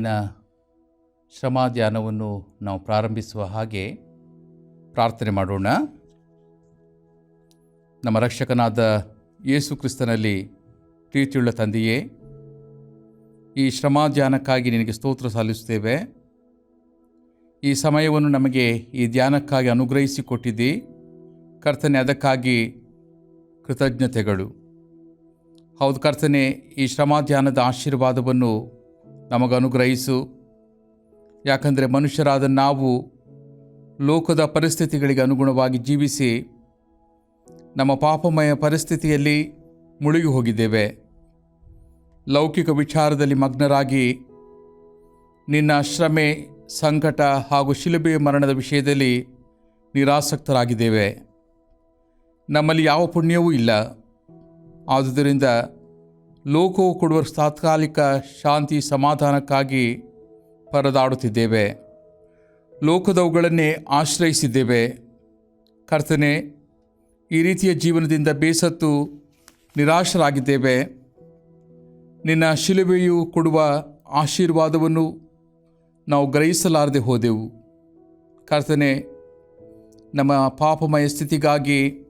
ಇಂದಿನ ಶ್ರಮಾಧ್ಯಾನವನ್ನು ನಾವು ಪ್ರಾರಂಭಿಸುವ ಹಾಗೆ ಪ್ರಾರ್ಥನೆ ಮಾಡೋಣ. ನಮ್ಮ ರಕ್ಷಕನಾದ ಯೇಸು ಕ್ರಿಸ್ತನಲ್ಲಿ ಪ್ರೀತಿಯುಳ್ಳ ತಂದೆಯೇ, ಈ ಶ್ರಮಾಧ್ಯಾನಕ್ಕಾಗಿ ನಿನಗೆ ಸ್ತೋತ್ರ ಸಲ್ಲಿಸುತ್ತೇವೆ. ಈ ಸಮಯವನ್ನು ನಮಗೆ ಈ ಧ್ಯಾನಕ್ಕಾಗಿ ಅನುಗ್ರಹಿಸಿಕೊಟ್ಟಿದ್ದಿ. ಕರ್ತನೆ, ಅದಕ್ಕಾಗಿ ಕೃತಜ್ಞತೆಗಳು. ಹೌದು ಕರ್ತನೆ, ಈ ಶ್ರಮಾಧ್ಯಾನದ ಆಶೀರ್ವಾದವನ್ನು ನಮಗೆ ಅನುಗ್ರಹಿಸು ಯಾಕಂದರೆ ಮನುಷ್ಯರಾದ ನಾವು ಲೋಕದ ಪರಿಸ್ಥಿತಿಗಳಿಗೆ ಅನುಗುಣವಾಗಿ ಜೀವಿಸಿ ನಮ್ಮ ಪಾಪಮಯ ಪರಿಸ್ಥಿತಿಯಲ್ಲಿ ಮುಳುಗಿ ಹೋಗಿದ್ದೇವೆ ಲೌಕಿಕ ವಿಚಾರದಲ್ಲಿ ಮಗ್ನರಾಗಿ ನಿನ್ನ ಶ್ರಮೆ, ಸಂಕಟ ಹಾಗೂ ಶಿಲುಬೆ ಮರಣದ ವಿಷಯದಲ್ಲಿ ನಿರಾಸಕ್ತರಾಗಿದ್ದೇವೆ. ನಮ್ಮಲ್ಲಿ ಯಾವ ಪುಣ್ಯವೂ ಇಲ್ಲ. ಆದುದರಿಂದ ಲೋಕವು ಕೊಡುವ ತಾತ್ಕಾಲಿಕ ಶಾಂತಿ ಸಮಾಧಾನಕ್ಕಾಗಿ ಪರದಾಡುತ್ತಿದ್ದೇವೆ. ಲೋಕದವುಗಳನ್ನೇ ಆಶ್ರಯಿಸಿದ್ದೇವೆ. ಕರ್ತನೆ, ಈ ರೀತಿಯ ಜೀವನದಿಂದ ಬೇಸತ್ತು ನಿರಾಶರಾಗಿದ್ದೇವೆ. ನಿನ್ನ ಶಿಲುಬೆಯು ಕೊಡುವ ಆಶೀರ್ವಾದವನ್ನು ನಾವು ಗ್ರಹಿಸಲಾರದೆ ಹೋದೆವು. ಕರ್ತನೆ, ನಮ್ಮ ಪಾಪಮಯ ಸ್ಥಿತಿಗಾಗಿ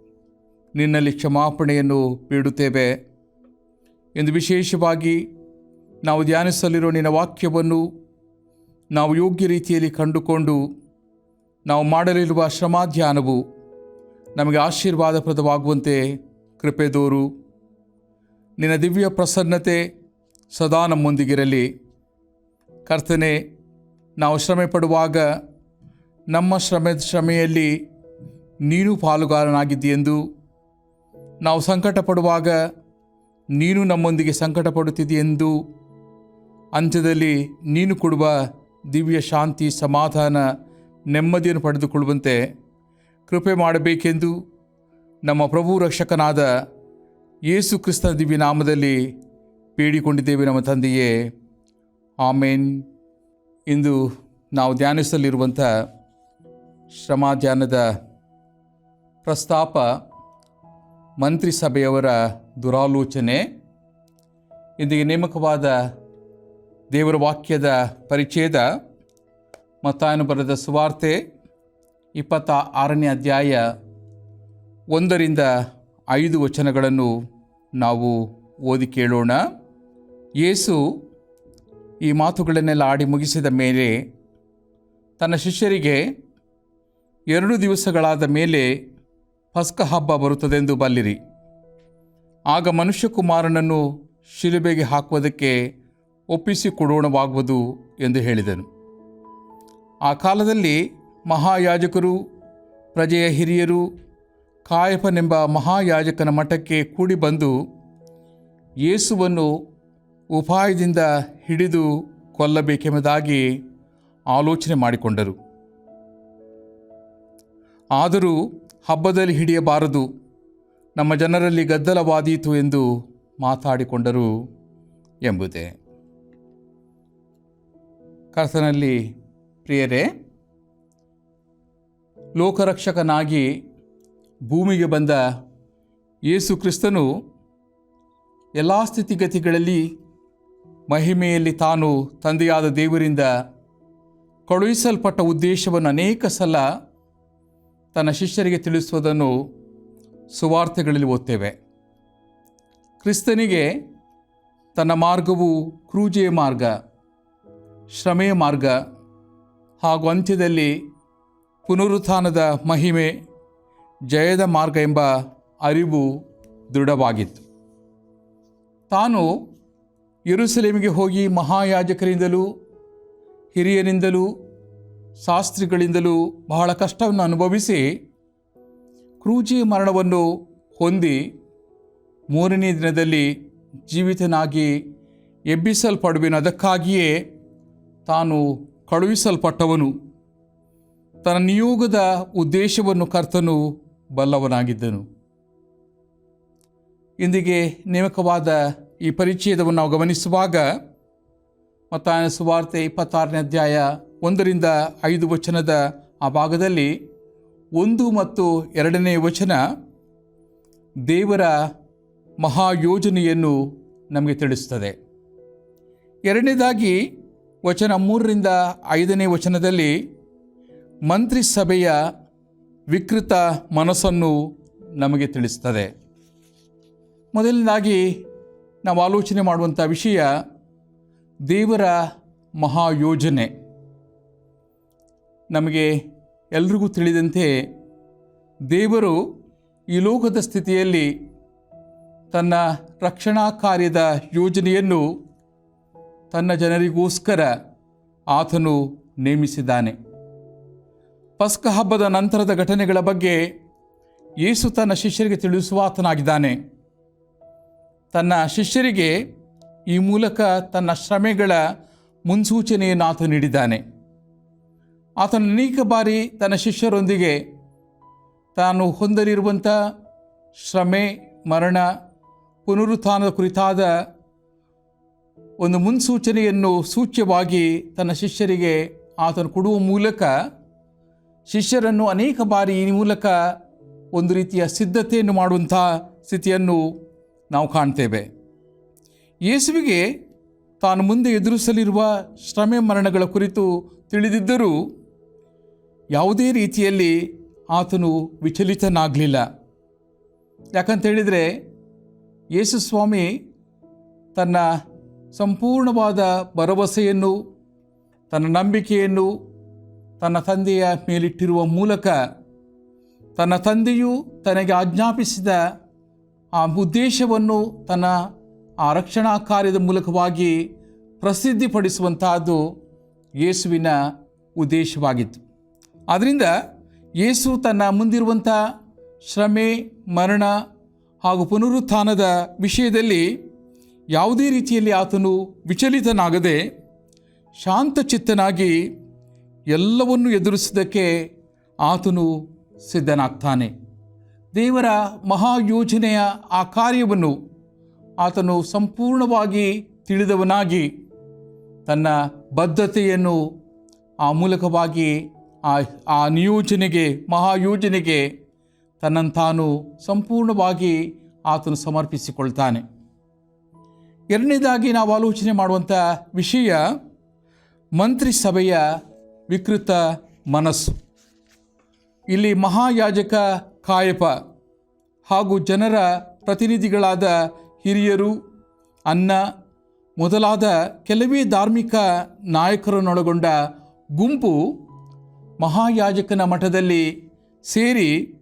ನಿನ್ನಲ್ಲಿ ಕ್ಷಮಾಪಣೆಯನ್ನು ಬೇಡುತ್ತೇವೆ. ಎಂದು ವಿಶೇಷವಾಗಿ ನಾವು ಧ್ಯಾನಿಸಲಿರೋ ನಿನ್ನ ವಾಕ್ಯವನ್ನು ನಾವು ಯೋಗ್ಯ ರೀತಿಯಲ್ಲಿ ಕಂಡುಕೊಂಡು ನಾವು ಮಾಡಲಿರುವ ಶ್ರಮಾಧ್ಯಾನವು ನಮಗೆ ಆಶೀರ್ವಾದಪ್ರದವಾಗುವಂತೆ ಕೃಪೆದೋರು ನಿನ್ನ ದಿವ್ಯ ಪ್ರಸನ್ನತೆ ಸದಾ ನಮ್ಮೊಂದಿಗಿರಲಿ. ಕರ್ತನೆ, ನಾವು ಶ್ರಮೆ ಪಡುವಾಗ ನಮ್ಮ ಶ್ರಮೆ ಶ್ರಮೆಯಲ್ಲಿ ನೀನು ಪಾಲುಗಾರನಾಗಿದ್ದೀಯೆಂದು ನಾವು ಸಂಕಟ ಪಡುವಾಗ ನೀನು ನಮ್ಮೊಂದಿಗೆ ಸಂಕಟ ಪಡುತ್ತಿದೆಯೆಂದು ಅಂತ್ಯದಲ್ಲಿ ನೀನು ಕೊಡುವ ದಿವ್ಯ ಶಾಂತಿ, ಸಮಾಧಾನ, ನೆಮ್ಮದಿಯನ್ನು ಪಡೆದುಕೊಳ್ಳುವಂತೆ ಕೃಪೆ ಮಾಡಬೇಕೆಂದು ನಮ್ಮ ಪ್ರಭು ರಕ್ಷಕನಾದ ಯೇಸು ಕ್ರಿಸ್ತನ ದಿವ್ಯ ನಾಮದಲ್ಲಿ ಬೇಡಿಕೊಂಡಿದ್ದೇವೆ ನಮ್ಮ ತಂದೆಯೇ. ಆಮೇನ್. ಇಂದು ನಾವು ಧ್ಯಾನಿಸಲಿರುವಂಥ ಶ್ರಮಾಧ್ಯಾನದ ಪ್ರಸ್ತಾಪ ಮಂತ್ರಿಸಭೆಯವರ ದುರಾಲೋಚನೆ. ಇಂದಿಗೆ ನೇಮಕವಾದ ದೇವರ ವಾಕ್ಯದ ಪರಿಚ್ಛೇದ, ಮತ್ತಾಯನು ಬರೆದ ಸುವಾರ್ತೆ ಇಪ್ಪತ್ತ ಆರನೇ ಅಧ್ಯಾಯ ಒಂದರಿಂದ ಐದು ವಚನಗಳನ್ನು ನಾವು ಓದಿ ಕೇಳೋಣ. ಯೇಸು ಈ ಮಾತುಗಳನ್ನೆಲ್ಲ ಆಡಿ ಮುಗಿಸಿದ ಮೇಲೆ ತನ್ನ ಶಿಷ್ಯರಿಗೆ ಎರಡು ದಿವಸಗಳಾದ ಮೇಲೆ ಫಸ್ಕ ಹಬ್ಬ ಬರುತ್ತದೆಂದು ಬಲ್ಲಿರಿ. ಆಗ ಮನುಷ್ಯಕುಮಾರನನ್ನು ಶಿಲುಬೆಗೆ ಹಾಕುವುದಕ್ಕೆ ಒಪ್ಪಿಸಿಕೊಡೋಣವಾಗುವುದು ಎಂದು ಹೇಳಿದನು. ಆ ಕಾಲದಲ್ಲಿ ಮಹಾಯಾಜಕರು, ಪ್ರಜೆಯ ಹಿರಿಯರು, ಕಾಯಫನೆಂಬ ಮಹಾಯಾಜಕನ ಮಠಕ್ಕೆ ಕೂಡಿ ಬಂದು ಯೇಸುವನ್ನು ಉಪಾಯದಿಂದ ಹಿಡಿದು ಕೊಲ್ಲಬೇಕೆಂಬುದಾಗಿ ಆಲೋಚನೆ ಮಾಡಿಕೊಂಡರು. ಆದರೂ ಹಬ್ಬದಲ್ಲಿ ಹಿಡಿಯಬಾರದು. ನಮ್ಮ ಜನರಲ್ಲಿ ಗದ್ದಲವಾದೀತು ಎಂದು ಮಾತಾಡಿಕೊಂಡರು ಎಂಬುದೇ. ಕರ್ತನಲ್ಲಿ ಪ್ರಿಯರೇ, ಲೋಕರಕ್ಷಕನಾಗಿ ಭೂಮಿಗೆ ಬಂದ ಯೇಸು ಕ್ರಿಸ್ತನು ಎಲ್ಲ ಸ್ಥಿತಿಗತಿಗಳಲ್ಲಿ ಮಹಿಮೆಯಲ್ಲಿ ತಾನು ತಂದೆಯಾದ ದೇವರಿಂದ ಕಳುಹಿಸಲ್ಪಟ್ಟ ಉದ್ದೇಶವನ್ನು ಅನೇಕ ಸಲ ತನ್ನ ಶಿಷ್ಯರಿಗೆ ತಿಳಿಸುವುದನ್ನು ಸುವಾರ್ತೆಗಳಲ್ಲಿ ಓದ್ತೇವೆ. ಕ್ರಿಸ್ತನಿಗೆ ತನ್ನ ಮಾರ್ಗವು ಕ್ರೂಜೆಯ ಮಾರ್ಗ, ಶ್ರಮೆಯ ಮಾರ್ಗ ಹಾಗೂ ಅಂತ್ಯದಲ್ಲಿ ಪುನರುತ್ಥಾನದ ಮಹಿಮೆ, ಜಯದ ಮಾರ್ಗ ಎಂಬ ಅರಿವು ದೃಢವಾಗಿತ್ತು. ತಾನು ಯರುಸಲೇಮಿಗೆ ಹೋಗಿ ಮಹಾಯಾಜಕರಿಂದಲೂ, ಹಿರಿಯರಿಂದಲೂ, ಶಾಸ್ತ್ರಿಗಳಿಂದಲೂ ಬಹಳ ಕಷ್ಟವನ್ನು ಅನುಭವಿಸಿ ಕ್ರೂಜಿ ಮರಣವನ್ನು ಹೊಂದಿ ಮೂರನೇ ದಿನದಲ್ಲಿ ಜೀವಿತನಾಗಿ ಎಬ್ಬಿಸಲ್ಪಡುವೆನು. ಅದಕ್ಕಾಗಿಯೇ ತಾನು ಕಳುಹಿಸಲ್ಪಟ್ಟವನು. ತನ್ನ ನಿಯೋಗದ ಉದ್ದೇಶವನ್ನು ಕರ್ತನು ಬಲ್ಲವನಾಗಿದ್ದನು. ಇಂದಿಗೆ ನೇಮಕವಾದ ಈ ಪರಿಚಯದವನ್ನು ನಾವು ಗಮನಿಸುವಾಗ ಮತ್ತಾಯನ ಸುವಾರ್ತೆ ಇಪ್ಪತ್ತಾರನೇ ಅಧ್ಯಾಯ ಒಂದರಿಂದ ಐದು ವಚನದ ಆ ಭಾಗದಲ್ಲಿ ಒಂದು ಮತ್ತು ಎರಡನೇ ವಚನ ದೇವರ ಮಹಾಯೋಜನೆಯನ್ನು ನಮಗೆ ತಿಳಿಸ್ತದೆ. ಎರಡನೇದಾಗಿ ವಚನ ಮೂರರಿಂದ ಐದನೇ ವಚನದಲ್ಲಿ ಮಂತ್ರಿ ಸಭೆಯ ವಿಕೃತ ಮನಸ್ಸನ್ನು ನಮಗೆ ತಿಳಿಸ್ತದೆ. ಮೊದಲನೇದಾಗಿ ನಾವು ಆಲೋಚನೆ ಮಾಡುವಂಥ ವಿಷಯ ದೇವರ ಮಹಾಯೋಜನೆ. ನಮಗೆ ಎಲ್ರಿಗೂ ತಿಳಿದಂತೆ ದೇವರು ಈ ಲೋಕದ ಸ್ಥಿತಿಯಲ್ಲಿ ತನ್ನ ರಕ್ಷಣಾ ಕಾರ್ಯದ ಯೋಜನೆಯನ್ನು ತನ್ನ ಜನರಿಗೋಸ್ಕರ ಆತನು ನೇಮಿಸಿದ್ದಾನೆ. ಪಸ್ಕ ಹಬ್ಬದ ನಂತರದ ಘಟನೆಗಳ ಬಗ್ಗೆ ಯೇಸು ತನ್ನ ಶಿಷ್ಯರಿಗೆ ತಿಳಿಸುವ ಆತನಾಗಿದ್ದಾನೆ. ತನ್ನ ಶಿಷ್ಯರಿಗೆ ಈ ಮೂಲಕ ತನ್ನ ಶ್ರಮೆಗಳ ಮುನ್ಸೂಚನೆಯನ್ನು ಆತ ನೀಡಿದ್ದಾನೆ. ಆತನು ಅನೇಕ ಬಾರಿ ತನ್ನ ಶಿಷ್ಯರೊಂದಿಗೆ ತಾನು ಹೊಂದಲಿರುವಂಥ ಶ್ರಮೆ, ಮರಣ, ಪುನರುತ್ಥಾನದ ಕುರಿತಾದ ಒಂದು ಮುನ್ಸೂಚನೆಯನ್ನು ಸೂಚ್ಯವಾಗಿ ತನ್ನ ಶಿಷ್ಯರಿಗೆ ಆತನು ಕೊಡುವ ಮೂಲಕ ಶಿಷ್ಯರನ್ನು ಅನೇಕ ಬಾರಿ ಈ ಮೂಲಕ ಒಂದು ರೀತಿಯ ಸಿದ್ಧತೆಯನ್ನು ಮಾಡುವಂಥ ಸ್ಥಿತಿಯನ್ನು ನಾವು ಕಾಣ್ತೇವೆ. ಯೇಸುವಿಗೆ ತಾನು ಮುಂದೆ ಎದುರಿಸಲಿರುವ ಶ್ರಮೆ ಮರಣಗಳ ಕುರಿತು ತಿಳಿದಿದ್ದರೂ ಯಾವುದೇ ರೀತಿಯಲ್ಲಿ ಆತನು ವಿಚಲಿತನಾಗಲಿಲ್ಲ. ಯಾಕಂತ ಹೇಳಿದರೆ ಯೇಸು ಸ್ವಾಮಿ ತನ್ನ ಸಂಪೂರ್ಣವಾದ ಭರವಸೆಯನ್ನು, ತನ್ನ ನಂಬಿಕೆಯನ್ನು ತನ್ನ ತಂದೆಯ ಮೇಲಿಟ್ಟಿರುವ ಮೂಲಕ ತನ್ನ ತಂದೆಯು ತನಗೆ ಆಜ್ಞಾಪಿಸಿದ ಆ ಉದ್ದೇಶವನ್ನು ತನ್ನ ಆ ರಕ್ಷಣಾ ಕಾರ್ಯದ ಮೂಲಕವಾಗಿ ಪ್ರಸಿದ್ಧಿಪಡಿಸುವಂತಹದ್ದು ಯೇಸುವಿನ ಉದ್ದೇಶವಾಗಿತ್ತು. ಆದ್ದರಿಂದ ಯೇಸು ತನ್ನ ಮುಂದಿರುವಂಥ ಶ್ರಮೆ, ಮರಣ ಹಾಗೂ ಪುನರುತ್ಥಾನದ ವಿಷಯದಲ್ಲಿ ಯಾವುದೇ ರೀತಿಯಲ್ಲಿ ಆತನು ವಿಚಲಿತನಾಗದೆ ಶಾಂತಚಿತ್ತನಾಗಿ ಎಲ್ಲವನ್ನು ಎದುರಿಸಿದ್ದಕ್ಕೆ ಆತನು ಸಿದ್ಧನಾಗ್ತಾನೆ. ದೇವರ ಮಹಾಯೋಜನೆಯ ಆ ಕಾರ್ಯವನ್ನು ಆತನು ಸಂಪೂರ್ಣವಾಗಿ ತಿಳಿದವನಾಗಿ ತನ್ನ ಬದ್ಧತೆಯನ್ನು ಆ ಮೂಲಕವಾಗಿ ಆ ಆ ನಿಯೋಜನೆಗೆ, ಮಹಾಯೋಜನೆಗೆ ತನ್ನನ್ನು ತಾನು ಸಂಪೂರ್ಣವಾಗಿ ಆತನು ಸಮರ್ಪಿಸಿಕೊಳ್ತಾನೆ. ಎರಡನೇದಾಗಿ ನಾವು ಆಲೋಚನೆ ಮಾಡುವಂಥ ವಿಷಯ ಮಂತ್ರಿ ಸಭೆಯ ವಿಕೃತ ಮನಸ್ಸು. ಇಲ್ಲಿ ಮಹಾಯಾಜಕ ಕಾಯಪ ಹಾಗೂ ಜನರ ಪ್ರತಿನಿಧಿಗಳಾದ ಹಿರಿಯರು, ಅನ್ನ ಮೊದಲಾದ ಕೆಲವೇ ಧಾರ್ಮಿಕ ನಾಯಕರನ್ನೊಳಗೊಂಡ ಗುಂಪು ಮಹಾಯಾಜಕನ ಮಠದಲ್ಲಿ ಸೇರಿ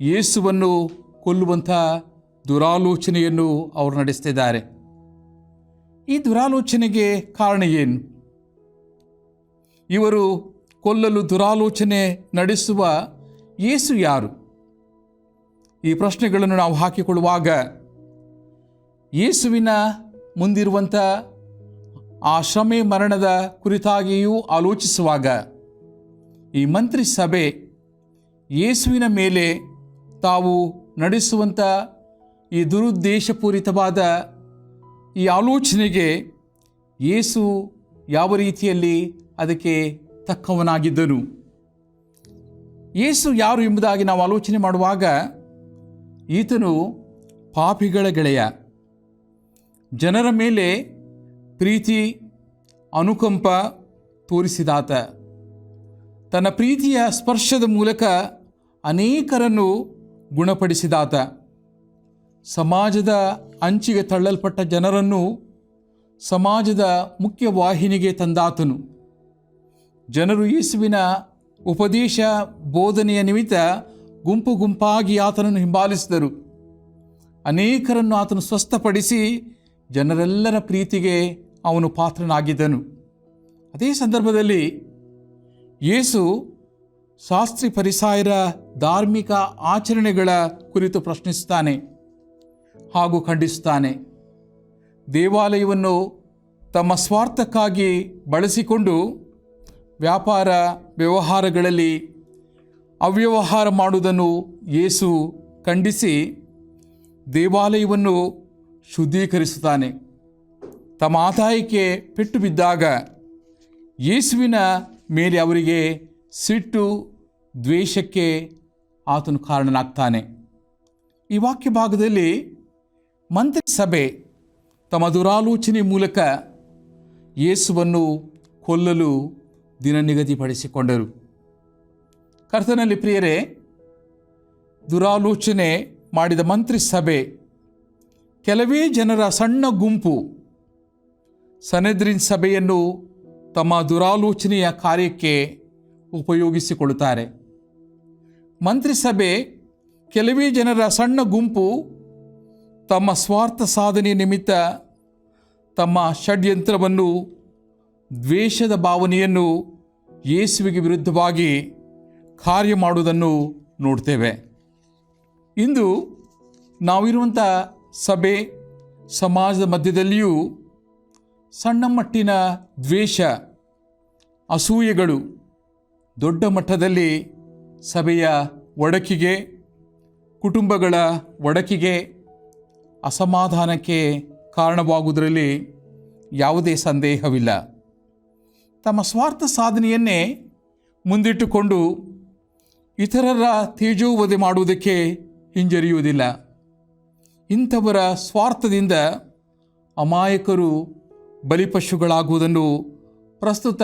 ಯೇಸುವನ್ನು ಕೊಲ್ಲುವಂಥ ದುರಾಲೋಚನೆಯನ್ನು ಅವರು ನಡೆಸ್ತಿದ್ದಾರೆ. ಈ ದುರಾಲೋಚನೆಗೆ ಕಾರಣ ಏನು? ಇವರು ಕೊಲ್ಲಲು ದುರಾಲೋಚನೆ ನಡೆಸುವ ಯೇಸು ಯಾರು? ಈ ಪ್ರಶ್ನೆಗಳನ್ನು ನಾವು ಹಾಕಿಕೊಳ್ಳುವಾಗ ಯೇಸುವಿನ ಮುಂದಿರುವಂಥ ಆ ಶ್ರಮೆ ಮರಣದ ಕುರಿತಾಗಿಯೂ ಆಲೋಚಿಸುವಾಗ ಈ ಮಂತ್ರಿ ಸಭೆ ಯೇಸುವಿನ ಮೇಲೆ ತಾವು ನಡೆಸುವಂಥ ಈ ದುರುದ್ದೇಶಪೂರಿತವಾದ ಈ ಆಲೋಚನೆಗೆ ಯೇಸು ಯಾವ ರೀತಿಯಲ್ಲಿ ಅದಕ್ಕೆ ತಕ್ಕವನಾಗಿದ್ದನು? ಯೇಸು ಯಾರು ಎಂಬುದಾಗಿ ನಾವು ಆಲೋಚನೆ ಮಾಡುವಾಗ ಈತನು ಪಾಪಿಗಳ ಗೆಳೆಯ. ಜನರ ಮೇಲೆ ಪ್ರೀತಿ, ಅನುಕಂಪ ತೋರಿಸಿದಾತ. ತನ್ನ ಪ್ರೀತಿಯ ಸ್ಪರ್ಶದ ಮೂಲಕ ಅನೇಕರನ್ನು ಗುಣಪಡಿಸಿದಾತ. ಸಮಾಜದ ಅಂಚಿಗೆ ತಳ್ಳಲ್ಪಟ್ಟ ಜನರನ್ನು ಸಮಾಜದ ಮುಖ್ಯ ವಾಹಿನಿಗೆ ತಂದಾತನು. ಜನರು ಯೇಸುವಿನ ಉಪದೇಶ ಬೋಧನೆಯ ನಿಮಿತ್ತ ಗುಂಪು ಗುಂಪಾಗಿ ಆತನನ್ನು ಹಿಂಬಾಲಿಸಿದರು. ಅನೇಕರನ್ನು ಆತನು ಸ್ವಸ್ಥಪಡಿಸಿ ಜನರೆಲ್ಲರ ಪ್ರೀತಿಗೆ ಅವನು ಪಾತ್ರನಾಗಿದ್ದನು. ಅದೇ ಸಂದರ್ಭದಲ್ಲಿ ಯೇಸು ಶಾಸ್ತ್ರಿ ಪರಿಸಾಯರ ಧಾರ್ಮಿಕ ಆಚರಣೆಗಳ ಕುರಿತು ಪ್ರಶ್ನಿಸುತ್ತಾನೆ ಹಾಗೂ ಖಂಡಿಸುತ್ತಾನೆ. ದೇವಾಲಯವನ್ನು ತಮ್ಮ ಸ್ವಾರ್ಥಕ್ಕಾಗಿ ಬಳಸಿಕೊಂಡು ವ್ಯಾಪಾರ ವ್ಯವಹಾರಗಳಲ್ಲಿ ಅವ್ಯವಹಾರ ಮಾಡುವುದನ್ನು ಯೇಸು ಖಂಡಿಸಿ ದೇವಾಲಯವನ್ನು ಶುದ್ಧೀಕರಿಸುತ್ತಾನೆ. ತಮ್ಮ ಆದಾಯಕ್ಕೆ ಪೆಟ್ಟು ಬಿದ್ದಾಗ ಯೇಸುವಿನ ಮೇಲೆ ಅವರಿಗೆ ಸಿಟ್ಟು, ದ್ವೇಷಕ್ಕೆ ಆತನು ಕಾರಣನಾಗ್ತಾನೆ. ಈ ವಾಕ್ಯ ಭಾಗದಲ್ಲಿ ಮಂತ್ರಿ ಸಭೆ ತಮ್ಮ ದುರಾಲೋಚನೆ ಮೂಲಕ ಯೇಸುವನ್ನು ಕೊಲ್ಲಲು ದಿನ ನಿಗದಿಪಡಿಸಿಕೊಂಡರು. ಕರ್ತನಲ್ಲಿ ಪ್ರಿಯರೇ, ದುರಾಲೋಚನೆ ಮಾಡಿದ ಮಂತ್ರಿ ಸಭೆ ಕೆಲವೇ ಜನರ ಸಣ್ಣ ಗುಂಪು ಸನೆದ್ರಿನ್ ಸಭೆಯನ್ನು ತಮ್ಮ ದುರಾಲೋಚನೆಯ ಕಾರ್ಯಕ್ಕೆ ಉಪಯೋಗಿಸಿಕೊಳ್ಳುತ್ತಾರೆ. ಮಂತ್ರಿಸಭೆ ಕೆಲವೇ ಜನರ ಸಣ್ಣ ಗುಂಪು ತಮ್ಮ ಸ್ವಾರ್ಥ ಸಾಧನೆ ನಿಮಿತ್ತ ತಮ್ಮ ಷಡ್ಯಂತ್ರವನ್ನು, ದ್ವೇಷದ ಭಾವನೆಯನ್ನು ಯೇಸುವಿಗೆ ವಿರುದ್ಧವಾಗಿ ಕಾರ್ಯ ಮಾಡುವುದನ್ನು ನೋಡ್ತೇವೆ. ಇಂದು ನಾವಿರುವಂಥ ಸಭೆ ಸಮಾಜದ ಮಧ್ಯದಲ್ಲಿಯೂ ಸಣ್ಣ ಮಟ್ಟಿನ ದ್ವೇಷ, ಅಸೂಯೆಗಳು ದೊಡ್ಡ ಮಟ್ಟದಲ್ಲಿ ಸಭೆಯ ಒಡಕಿಗೆ, ಕುಟುಂಬಗಳ ಒಡಕಿಗೆ ಅಸಮಾಧಾನಕ್ಕೆ ಕಾರಣವಾಗುವುದರಲ್ಲಿ ಯಾವುದೇ ಸಂದೇಹವಿಲ್ಲ. ತಮ್ಮ ಸ್ವಾರ್ಥ ಸಾಧನೆಯನ್ನೇ ಮುಂದಿಟ್ಟುಕೊಂಡು ಇತರರ ತೇಜೋವಧೆ ಮಾಡುವುದಕ್ಕೆ ಹಿಂಜರಿಯುವುದಿಲ್ಲ. ಇಂಥವರ ಸ್ವಾರ್ಥದಿಂದ ಅಮಾಯಕರು ಬಲಿಪಶುಗಳಾಗುವುದನ್ನು ಪ್ರಸ್ತುತ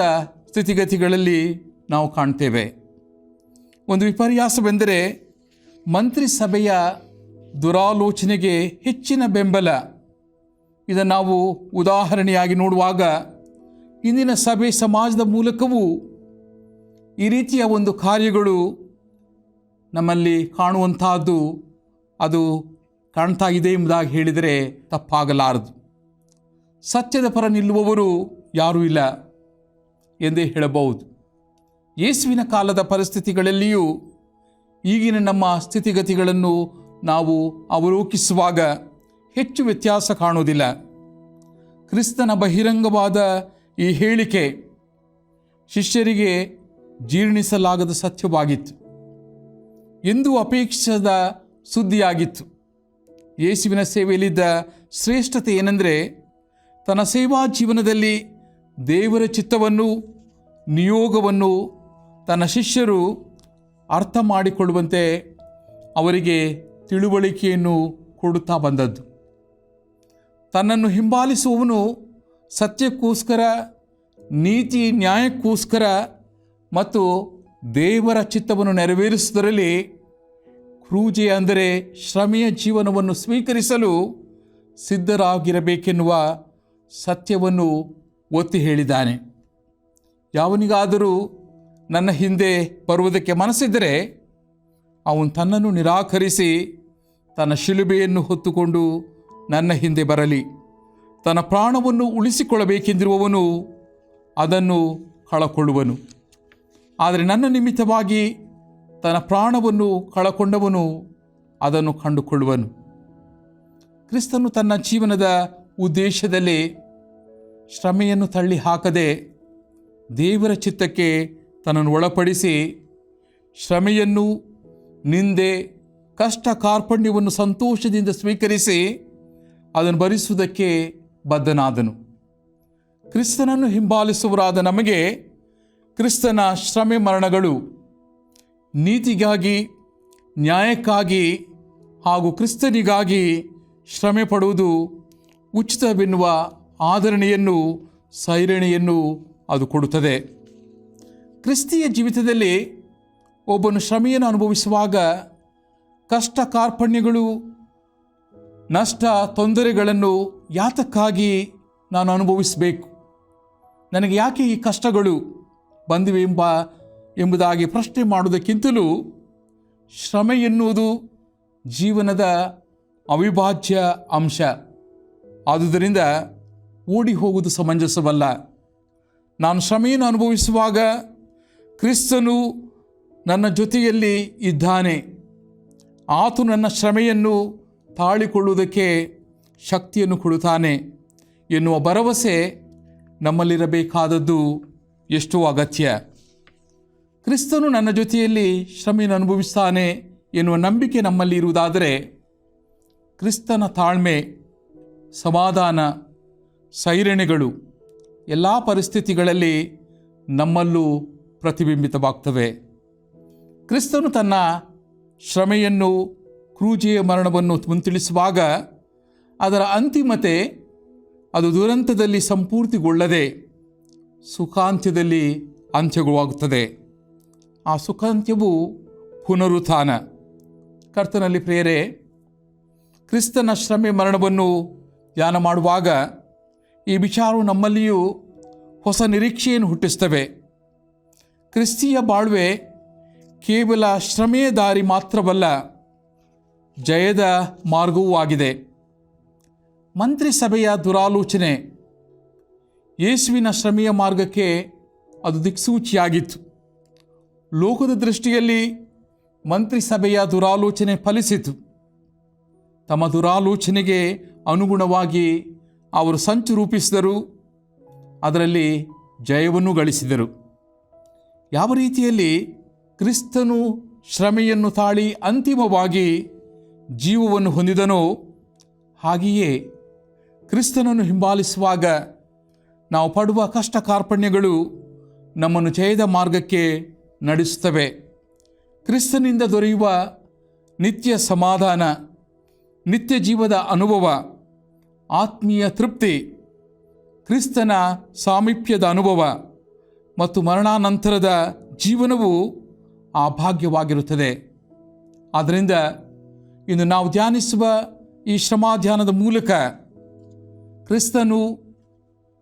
ಸ್ಥಿತಿಗತಿಗಳಲ್ಲಿ ನಾವು ಕಾಣ್ತೇವೆ. ಒಂದು ವಿಪರ್ಯಾಸವೆಂದರೆ ಮಂತ್ರಿಸಭೆಯ ದುರಾಲೋಚನೆಗೆ ಹೆಚ್ಚಿನ ಬೆಂಬಲ. ಇದನ್ನು ನಾವು ಉದಾಹರಣೆಯಾಗಿ ನೋಡುವಾಗ ಇಂದಿನ ಸಭೆ ಸಮಾಜದ ಮೂಲಕವೂ ಈ ರೀತಿಯ ಒಂದು ಕಾರ್ಯಗಳು ನಮ್ಮಲ್ಲಿ ಕಾಣುವಂತಹದ್ದು ಅದು ಕಾಣ್ತಾ ಇದೆ ಎಂಬುದಾಗಿ ಹೇಳಿದರೆ ತಪ್ಪಾಗಲಾರದು. ಸತ್ಯದ ಪರ ನಿಲ್ಲುವವರು ಯಾರೂ ಇಲ್ಲ ಎಂದೇ ಹೇಳಬಹುದು. ಯೇಸುವಿನ ಕಾಲದ ಪರಿಸ್ಥಿತಿಗಳಲ್ಲಿಯೂ ಈಗಿನ ನಮ್ಮ ಸ್ಥಿತಿಗತಿಗಳನ್ನು ನಾವು ಅವಲೋಕಿಸುವಾಗ ಹೆಚ್ಚು ವ್ಯತ್ಯಾಸ ಕಾಣುವುದಿಲ್ಲ. ಕ್ರಿಸ್ತನ ಬಹಿರಂಗವಾದ ಈ ಹೇಳಿಕೆ ಶಿಷ್ಯರಿಗೆ ಜೀರ್ಣಿಸಲಾಗದ ಸತ್ಯವಾಗಿತ್ತು. ಎಂದು ಅಪೇಕ್ಷಿಸದ ಸುದ್ದಿಯಾಗಿತ್ತು. ಯೇಸುವಿನ ಸೇವೆಯಲ್ಲಿದ್ದ ಶ್ರೇಷ್ಠತೆ ಏನೆಂದರೆ ತನ್ನ ಸೇವಾ ಜೀವನದಲ್ಲಿ ದೇವರ ಚಿತ್ತವನ್ನು, ನಿಯೋಗವನ್ನು ತನ್ನ ಶಿಷ್ಯರು ಅರ್ಥ ಮಾಡಿಕೊಳ್ಳುವಂತೆ ಅವರಿಗೆ ತಿಳುವಳಿಕೆಯನ್ನು ಕೊಡುತ್ತಾ ಬಂದದ್ದು. ತನ್ನನ್ನು ಹಿಂಬಾಲಿಸುವವನು ಸತ್ಯಕ್ಕೋಸ್ಕರ, ನೀತಿ ನ್ಯಾಯಕ್ಕೋಸ್ಕರ ಮತ್ತು ದೇವರ ಚಿತ್ತವನ್ನು ನೆರವೇರಿಸುವುದರಲ್ಲಿ ಕ್ರೂಜೆ ಅಂದರೆ ಶ್ರಮೆಯ ಜೀವನವನ್ನು ಸ್ವೀಕರಿಸಲು ಸಿದ್ಧರಾಗಿರಬೇಕೆನ್ನುವ ಸತ್ಯವನ್ನು ಒತ್ತಿ ಹೇಳಿದ್ದಾನೆ. ಯಾವನಿಗಾದರೂ ನನ್ನ ಹಿಂದೆ ಬರುವುದಕ್ಕೆ ಮನಸ್ಸಿದ್ದರೆ ಅವನು ತನ್ನನ್ನು ನಿರಾಕರಿಸಿ ತನ್ನ ಶಿಲುಬೆಯನ್ನು ಹೊತ್ತುಕೊಂಡು ನನ್ನ ಹಿಂದೆ ಬರಲಿ. ತನ್ನ ಪ್ರಾಣವನ್ನು ಉಳಿಸಿಕೊಳ್ಳಬೇಕೆಂದಿರುವವನು ಅದನ್ನು ಕಳಕೊಳ್ಳುವನು. ಆದರೆ ನನ್ನ ನಿಮಿತ್ತವಾಗಿ ತನ್ನ ಪ್ರಾಣವನ್ನು ಕಳಕೊಂಡವನು ಅದನ್ನು ಕಂಡುಕೊಳ್ಳುವನು. ಕ್ರಿಸ್ತನು ತನ್ನ ಜೀವನದ ಉದ್ದೇಶದಲ್ಲಿ ಶ್ರಮೆಯನ್ನು ತಳ್ಳಿ ಹಾಕದೆ ದೇವರ ಚಿತ್ತಕ್ಕೆ ತನ್ನನ್ನು ಒಳಪಡಿಸಿ ಶ್ರಮೆಯನ್ನು, ನಿಂದೆ, ಕಷ್ಟ ಕಾರ್ಪಣ್ಯವನ್ನು ಸಂತೋಷದಿಂದ ಸ್ವೀಕರಿಸಿ ಅದನ್ನು ಭರಿಸುವುದಕ್ಕೆ ಬದ್ಧನಾದನು. ಕ್ರಿಸ್ತನನ್ನು ಹಿಂಬಾಲಿಸುವರಾದ ನಮಗೆ ಕ್ರಿಸ್ತನ ಶ್ರಮೆ ಮರಣಗಳು ನೀತಿಗಾಗಿ, ನ್ಯಾಯಕ್ಕಾಗಿ ಹಾಗೂ ಕ್ರಿಸ್ತನಿಗಾಗಿ ಶ್ರಮೆ ಪಡುವುದು ಉಚಿತವೆನ್ನುವ ಆಧರಣೆಯನ್ನು ಸೈರಣೆಯನ್ನು ಅದು ಕೊಡುತ್ತದೆ. ಕ್ರಿಸ್ತಿಯ ಜೀವಿತದಲ್ಲಿ ಒಬ್ಬನು ಶ್ರಮೆಯನ್ನು ಅನುಭವಿಸುವಾಗ ಕಷ್ಟ ಕಾರ್ಪಣ್ಯಗಳು, ನಷ್ಟ ತೊಂದರೆಗಳನ್ನು ಯಾತಕ್ಕಾಗಿ ನಾನು ಅನುಭವಿಸಬೇಕು? ನನಗೆ ಯಾಕೆ ಈ ಕಷ್ಟಗಳು ಬಂದಿವೆ ಎಂಬ, ಎಂಬುದಾಗಿ ಪ್ರಶ್ನೆ ಮಾಡುವುದಕ್ಕಿಂತಲೂ ಶ್ರಮೆ ಎನ್ನುವುದು ಜೀವನದ ಅವಿಭಾಜ್ಯ ಅಂಶ. ಆದುದರಿಂದ ಓಡಿ ಹೋಗುವುದು ಸಮಂಜಸವಲ್ಲ. ನಾನು ಶ್ರಮೆಯನ್ನು ಅನುಭವಿಸುವಾಗ ಕ್ರಿಸ್ತನು ನನ್ನ ಜೊತೆಯಲ್ಲಿ ಇದ್ದಾನೆ. ಆತು ನನ್ನ ಶ್ರಮೆಯನ್ನು ತಾಳಿಕೊಳ್ಳುವುದಕ್ಕೆ ಶಕ್ತಿಯನ್ನು ಕೊಡುತ್ತಾನೆ ಎನ್ನುವ ಭರವಸೆ ನಮ್ಮಲ್ಲಿರಬೇಕಾದದ್ದು ಎಷ್ಟೋ ಅಗತ್ಯ. ಕ್ರಿಸ್ತನು ನನ್ನ ಜೊತೆಯಲ್ಲಿ ಶ್ರಮೆಯನ್ನು ಅನುಭವಿಸ್ತಾನೆ ಎನ್ನುವ ನಂಬಿಕೆ ನಮ್ಮಲ್ಲಿ ಇರುವುದಾದರೆ ಕ್ರಿಸ್ತನ ತಾಳ್ಮೆ ಸಮಾಧಾನ, ಸೈರಣೆಗಳು ಎಲ್ಲ ಪರಿಸ್ಥಿತಿಗಳಲ್ಲಿ ನಮ್ಮಲ್ಲೂ ಪ್ರತಿಬಿಂಬಿತವಾಗ್ತವೆ. ಕ್ರಿಸ್ತನು ತನ್ನ ಶ್ರಮೆಯನ್ನು, ಕ್ರೂಜಿಯ ಮರಣವನ್ನು ಮುಂತಿಳಿಸುವಾಗ ಅದರ ಅಂತಿಮತೆ ಅದು ದುರಂತದಲ್ಲಿ ಸಂಪೂರ್ತಿಗೊಳ್ಳದೆ ಸುಖಾಂತ್ಯದಲ್ಲಿ ಅಂತ್ಯವಾಗುತ್ತದೆ ಆ ಸುಖಾಂತ್ಯವು ಪುನರುತ್ಥಾನ. ಕರ್ತನಲ್ಲಿ ಪ್ರೇರೆ ಕ್ರಿಸ್ತನ ಶ್ರಮೆ ಮರಣವನ್ನು ಧ್ಯಾನ ಮಾಡುವಾಗ ಈ ವಿಚಾರವು ನಮ್ಮಲ್ಲಿಯೂ ಹೊಸ ನಿರೀಕ್ಷೆಯನ್ನು ಹುಟ್ಟಿಸ್ತವೆ. ಕ್ರಿಸ್ತಿಯ ಬಾಳ್ವೆ ಕೇವಲ ಶ್ರಮೆಯ ದಾರಿ ಮಾತ್ರವಲ್ಲ, ಜಯದ ಮಾರ್ಗವೂ ಆಗಿದೆ. ಮಂತ್ರಿಸಭೆಯ ದುರಾಲೋಚನೆ ಯೇಸುವಿನ ಶ್ರಮೆಯ ಮಾರ್ಗಕ್ಕೆ ಅದು ದಿಕ್ಸೂಚಿಯಾಗಿತ್ತು. ಲೋಕದ ದೃಷ್ಟಿಯಲ್ಲಿ ಮಂತ್ರಿಸಭೆಯ ದುರಾಲೋಚನೆ ಫಲಿಸಿತು. ತಮ್ಮ ದುರಾಲೋಚನೆಗೆ ಅನುಗುಣವಾಗಿ ಅವರು ಸಂಚು ರೂಪಿಸಿದರು. ಅದರಲ್ಲಿ ಜಯವನ್ನು ಗಳಿಸಿದರು. ಯಾವ ರೀತಿಯಲ್ಲಿ ಕ್ರಿಸ್ತನು ಶ್ರಮೆಯನ್ನು ತಾಳಿ ಅಂತಿಮವಾಗಿ ಜೀವವನ್ನು ಹೊಂದಿದನೋ ಹಾಗೆಯೇ ಕ್ರಿಸ್ತನನ್ನು ಹಿಂಬಾಲಿಸುವಾಗ ನಾವು ಪಡುವ ಕಷ್ಟ ಕಾರ್ಪಣ್ಯಗಳು ನಮ್ಮನ್ನು ಜಯದ ಮಾರ್ಗಕ್ಕೆ ನಡೆಸುತ್ತವೆ. ಕ್ರಿಸ್ತನಿಂದ ದೊರೆಯುವ ನಿತ್ಯ ಸಮಾಧಾನ ನಿತ್ಯ ಜೀವದ ಅನುಭವ, ಆತ್ಮೀಯ ತೃಪ್ತಿ, ಕ್ರಿಸ್ತನ ಸಾಮೀಪ್ಯದ ಅನುಭವ ಮತ್ತು ಮರಣಾನಂತರದ ಜೀವನವು ಆ ಭಾಗ್ಯವಾಗಿರುತ್ತದೆ. ಆದ್ದರಿಂದ ಇಂದು ನಾವು ಧ್ಯಾನಿಸುವ ಈ ಶ್ರಮಾಧ್ಯಾನದ ಮೂಲಕ ಕ್ರಿಸ್ತನು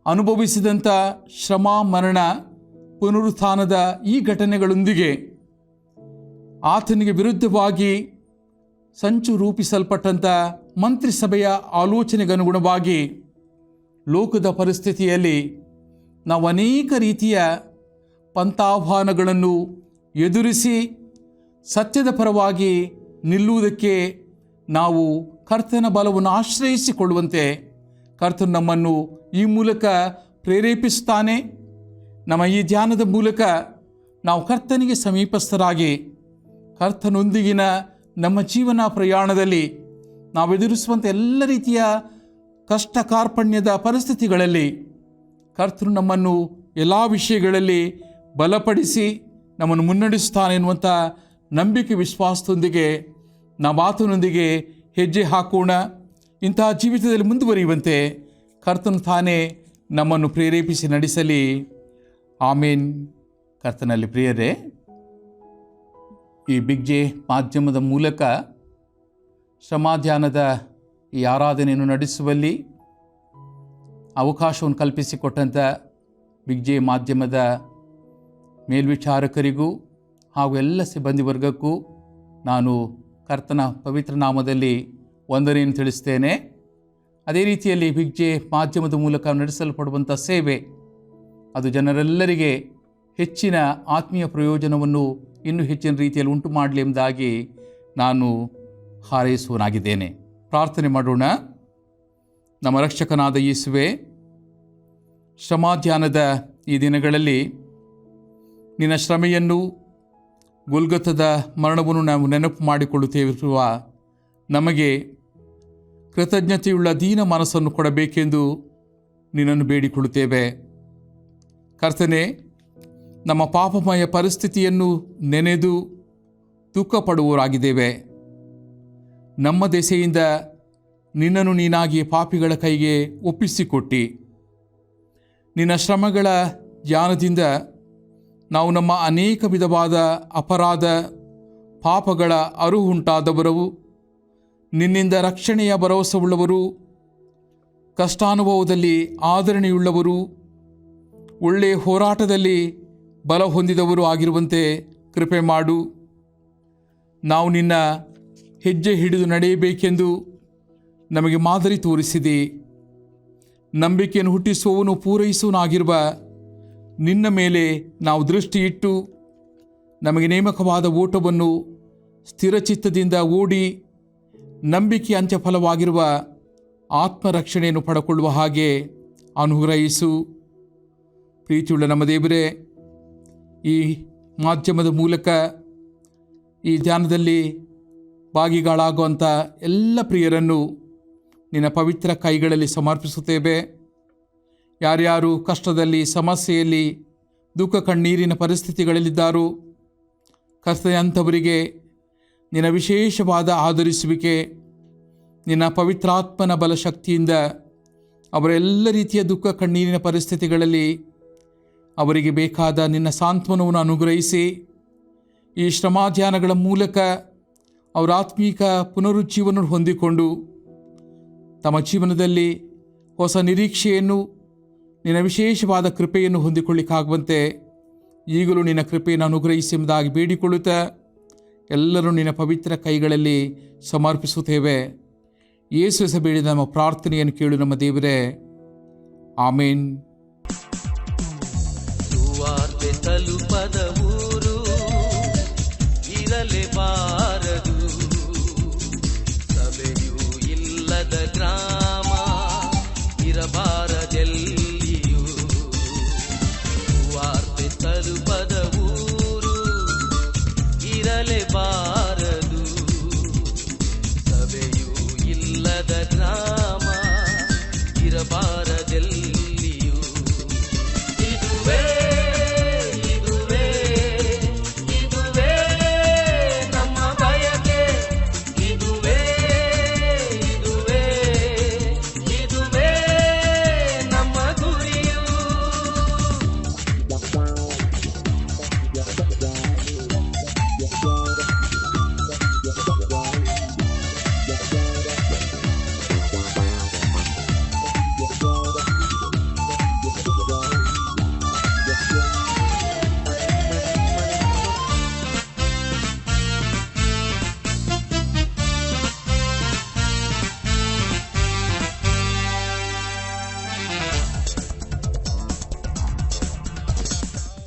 ಅನುಭವಿಸಿದಂಥ ಶ್ರಮ, ಮರಣ, ಪುನರುತ್ಥಾನದ ಈ ಘಟನೆಗಳೊಂದಿಗೆ ಆತನಿಗೆ ವಿರುದ್ಧವಾಗಿ ಸಂಚು ರೂಪಿಸಲ್ಪಟ್ಟಂಥ ಮಂತ್ರಿಸಭೆಯ ಆಲೋಚನೆಗನುಗುಣವಾಗಿ ಲೋಕದ ಪರಿಸ್ಥಿತಿಯಲ್ಲಿ ನಾವು ಅನೇಕ ರೀತಿಯ ಪಂಥಾಹ್ವಾನಗಳನ್ನು ಎದುರಿಸಿ ಸತ್ಯದ ಪರವಾಗಿ ನಿಲ್ಲುವುದಕ್ಕೆ ನಾವು ಕರ್ತನ ಬಲವನ್ನು ಆಶ್ರಯಿಸಿಕೊಳ್ಳುವಂತೆ ಕರ್ತನು ನಮ್ಮನ್ನು ಈ ಮೂಲಕ ಪ್ರೇರೇಪಿಸುತ್ತಾನೆ. ನಮ್ಮ ಈ ಧ್ಯಾನದ ಮೂಲಕ ನಾವು ಕರ್ತನಿಗೆ ಸಮೀಪಸ್ಥರಾಗಿ ಕರ್ತನೊಂದಿಗಿನ ನಮ್ಮ ಜೀವನ ಪ್ರಯಾಣದಲ್ಲಿ ನಾವು ಎದುರಿಸುವಂಥ ಎಲ್ಲ ರೀತಿಯ ಕಷ್ಟ ಕಾರ್ಪಣ್ಯದ ಪರಿಸ್ಥಿತಿಗಳಲ್ಲಿ ಕರ್ತೃ ನಮ್ಮನ್ನು ಎಲ್ಲ ವಿಷಯಗಳಲ್ಲಿ ಬಲಪಡಿಸಿ ನಮ್ಮನ್ನು ಮುನ್ನಡೆಸುತ್ತಾನೆ ಎನ್ನುವಂಥ ನಂಬಿಕೆ ವಿಶ್ವಾಸದೊಂದಿಗೆ ನಾವು ಆತನೊಂದಿಗೆ ಹೆಜ್ಜೆ ಹಾಕೋಣ. ಇಂತಹ ಜೀವಿತದಲ್ಲಿ ಮುಂದುವರಿಯುವಂತೆ ಕರ್ತನು ತಾನೇ ನಮ್ಮನ್ನು ಪ್ರೇರೇಪಿಸಿ ನಡೆಸಲಿ. ಆಮೇನ್. ಕರ್ತನಲ್ಲಿ ಪ್ರಿಯರೇ ಈ ಬಿಗ್ ಜೆ ಮಾಧ್ಯಮದ ಮೂಲಕ ಶ್ರಮಾಧ್ಯಾನದ ಈ ಆರಾಧನೆಯನ್ನು ನಡೆಸುವಲ್ಲಿ ಅವಕಾಶವನ್ನು ಕಲ್ಪಿಸಿಕೊಟ್ಟಂಥ ಬಿಗ್ ಜೆ ಮಾಧ್ಯಮದ ಮೇಲ್ವಿಚಾರಕರಿಗೂ ಹಾಗೂ ಎಲ್ಲ ಸಿಬ್ಬಂದಿ ವರ್ಗಕ್ಕೂ ನಾನು ಕರ್ತನ ಪವಿತ್ರ ನಾಮದಲ್ಲಿ ವಂದನೆಯನ್ನು ತಿಳಿಸ್ತೇನೆ. ಅದೇ ರೀತಿಯಲ್ಲಿ ಬಿಗ್ ಜೆ ಮಾಧ್ಯಮದ ಮೂಲಕ ನಡೆಸಲ್ಪಡುವಂಥ ಸೇವೆ, ಅದು ಜನರೆಲ್ಲರಿಗೆ ಹೆಚ್ಚಿನ ಆತ್ಮೀಯ ಪ್ರಯೋಜನವನ್ನು ಇನ್ನೂ ಹೆಚ್ಚಿನ ರೀತಿಯಲ್ಲಿ ಉಂಟು ಮಾಡಲಿ ಎಂಬುದಾಗಿ ನಾನು ಹಾರೈಸುವನಾಗಿದ್ದೇನೆ ಪ್ರಾರ್ಥನೆ ಮಾಡೋಣ. ನಮ್ಮ ರಕ್ಷಕನಾದ ಯೇಸುವೆ ಶ್ರಮಾಧ್ಯಾನದ ಈ ದಿನಗಳಲ್ಲಿ ನಿನ್ನ ಶ್ರಮೆಯನ್ನು, ಗುಲ್ಗತದ ಮರಣವನ್ನು ನಾವು ನೆನಪು ಮಾಡಿಕೊಳ್ಳುತ್ತಿರುವ ನಮಗೆ ಕೃತಜ್ಞತೆಯುಳ್ಳ ದೀನ ಮನಸ್ಸನ್ನು ಕೊಡಬೇಕೆಂದು ನಿನ್ನನ್ನು ಬೇಡಿಕೊಳ್ಳುತ್ತೇವೆ. ಕರ್ತನೆ ನಮ್ಮ ಪಾಪಮಯ ಪರಿಸ್ಥಿತಿಯನ್ನು ನೆನೆದು ತೂಕ ಪಡುವವರಾಗಿದ್ದೇವೆ ನಮ್ಮ ದೆಸೆಯಿಂದ ನಿನ್ನನ್ನು ನೀನಾಗಿ ಪಾಪಿಗಳ ಕೈಗೆ ಒಪ್ಪಿಸಿಕೊಟ್ಟಿ. ನಿನ್ನ ಶ್ರಮಗಳ ಜ್ಞಾನದಿಂದ ನಾವು ನಮ್ಮ ಅನೇಕ ವಿಧವಾದ ಅಪರಾಧ, ಪಾಪಗಳ ಅರುಹುಂಟಾದವರು ನಿನ್ನಿಂದ ರಕ್ಷಣೆಯ ಭರವಸೆಯುಳ್ಳವರು ಕಷ್ಟಾನುಭವದಲ್ಲಿ ಆದರಣೆಯುಳ್ಳವರು, ಒಳ್ಳೆಯ ಹೋರಾಟದಲ್ಲಿ ಬಲ ಹೊಂದಿದವರು ಆಗಿರುವಂತೆ ಕೃಪೆ ಮಾಡು. ನಾವು ನಿನ್ನ ಹೆಜ್ಜೆ ಹಿಡಿದು ನಡೆಯಬೇಕೆಂದು ನಮಗೆ ಮಾದರಿ ತೋರಿಸಿದೆ. ನಂಬಿಕೆಯನ್ನು ಹುಟ್ಟಿಸುವವನು ಪೂರೈಸುವನಾಗಿರುವ ನಿನ್ನ ಮೇಲೆ ನಾವು ದೃಷ್ಟಿ ಇಟ್ಟು ನಮಗೆ ನೇಮಕವಾದ ಓಟವನ್ನು ಸ್ಥಿರಚಿತ್ತದಿಂದ ಓಡಿ ನಂಬಿಕೆ ಅಂತ್ಯಫಲವಾಗಿರುವ ಆತ್ಮರಕ್ಷಣೆಯನ್ನು ಪಡಕೊಳ್ಳುವ ಹಾಗೆ ಅನುಗ್ರಹಿಸು. ಪ್ರೀತಿಯುಳ್ಳ ನಮ್ಮ ದೇವರೇ ಈ ಮಾಧ್ಯಮದ ಮೂಲಕ ಈ ಧ್ಯಾನದಲ್ಲಿ ಭಾಗಿಗಳಾಗುವಂಥ ಎಲ್ಲ ಪ್ರಿಯರನ್ನು ನಿನ್ನ ಪವಿತ್ರ ಕೈಗಳಲ್ಲಿ ಸಮರ್ಪಿಸುತ್ತೇವೆ. ಯಾರ್ಯಾರು ಕಷ್ಟದಲ್ಲಿ, ಸಮಸ್ಯೆಯಲ್ಲಿ, ದುಃಖ ಕಣ್ಣೀರಿನ ಪರಿಸ್ಥಿತಿಗಳಲ್ಲಿದ್ದಾರೋ ಅಂಥವರಿಗೆ ನಿನ್ನ ವಿಶೇಷವಾದ ಆಧರಿಸುವಿಕೆ ನಿನ್ನ ಪವಿತ್ರಾತ್ಮನ ಬಲಶಕ್ತಿಯಿಂದ ಅವರೆಲ್ಲ ರೀತಿಯ ದುಃಖ ಕಣ್ಣೀರಿನ ಪರಿಸ್ಥಿತಿಗಳಲ್ಲಿ ಅವರಿಗೆ ಬೇಕಾದ ನಿನ್ನ ಸಾಂತ್ವನವನ್ನು ಅನುಗ್ರಹಿಸಿ. ಈ ಶ್ರಮಾಧ್ಯಾನಗಳ ಮೂಲಕ ಅವರ ಆತ್ಮೀಕ ಪುನರುಜ್ಜೀವನ ಹೊಂದಿಕೊಂಡು ತಮ್ಮ ಜೀವನದಲ್ಲಿ ಹೊಸ ನಿರೀಕ್ಷೆಯನ್ನು, ನಿನ್ನ ವಿಶೇಷವಾದ ಕೃಪೆಯನ್ನು ಹೊಂದಿಕೊಳ್ಳಿಕ್ಕಾಗುವಂತೆ ಈಗಲೂ ನಿನ್ನ ಕೃಪೆಯನ್ನು ಅನುಗ್ರಹಿಸಿ ಎಂಬುದಾಗಿ ಬೇಡಿಕೊಳ್ಳುತ್ತಾ ಎಲ್ಲರೂ ನಿನ್ನ ಪವಿತ್ರ ಕೈಗಳಲ್ಲಿ ಸಮರ್ಪಿಸುತ್ತೇವೆ. ಯೇಸು ಬೇಡಿದ ನಮ್ಮ ಪ್ರಾರ್ಥನೆಯನ್ನು ಕೇಳು ನಮ್ಮ ದೇವರೇ. ಆಮೇನ್. ತಲುಪದ